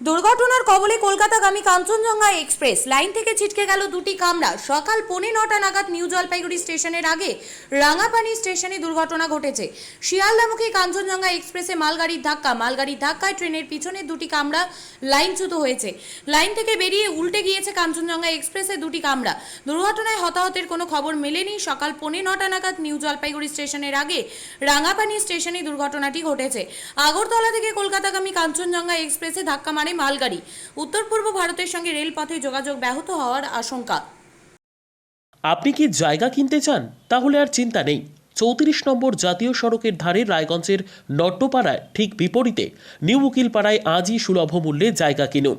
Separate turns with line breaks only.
দুর্ঘটনার কবলে কলকাতাগামী Kanchenjunga express line থেকে ছিটকে গেল দুটি কামরা। সকাল পৌনে নটা নাগাদ নিউ জলপাইগুড়ি স্টেশনের আগে রাঙাপানি স্টেশনে দুর্ঘটনা ঘটেছে। শিয়ালদামুখী কাঞ্চনজঙ্ঘা এক্সপ্রেসে মালগাড়ির ধাক্কা। মালগাড়ির ধাক্কায় ট্রেনের পিছনে দুটি কামরা লাইনচ্যুত হয়েছে। লাইন থেকে বেরিয়ে উল্টে গিয়েছে কাঞ্চনজঙ্ঘা এক্সপ্রেসে দুটি কামরা। দুর্ঘটনায় হতাহতের কোনো খবর মেলেনি। সকাল পৌনে নটা নাগাদ নিউ জলপাইগুড়ি স্টেশনের আগে রাঙাপানি স্টেশনে দুর্ঘটনাটি ঘটেছে। আগরতলা থেকে কলকাতাগামী কাঞ্চনজঙ্ঘা এক্সপ্রেসে ধাক্কা মারে মালগাড়ি। উত্তর পূর্ব ভারতের সঙ্গে রেলপথে যোগাযোগ ব্যাহত হওয়ার আশঙ্কা।
আপনি কি জায়গা কিনতে চান? তাহলে আর চিন্তা নেই। চৌত্রিশ নম্বর জাতীয় সড়কের ধারে রায়গঞ্জের নট্টপাড়ায় ঠিক বিপরীতে নিউ উকিলপাড়ায় আজই সুলভ মূল্যে জায়গা কিনুন।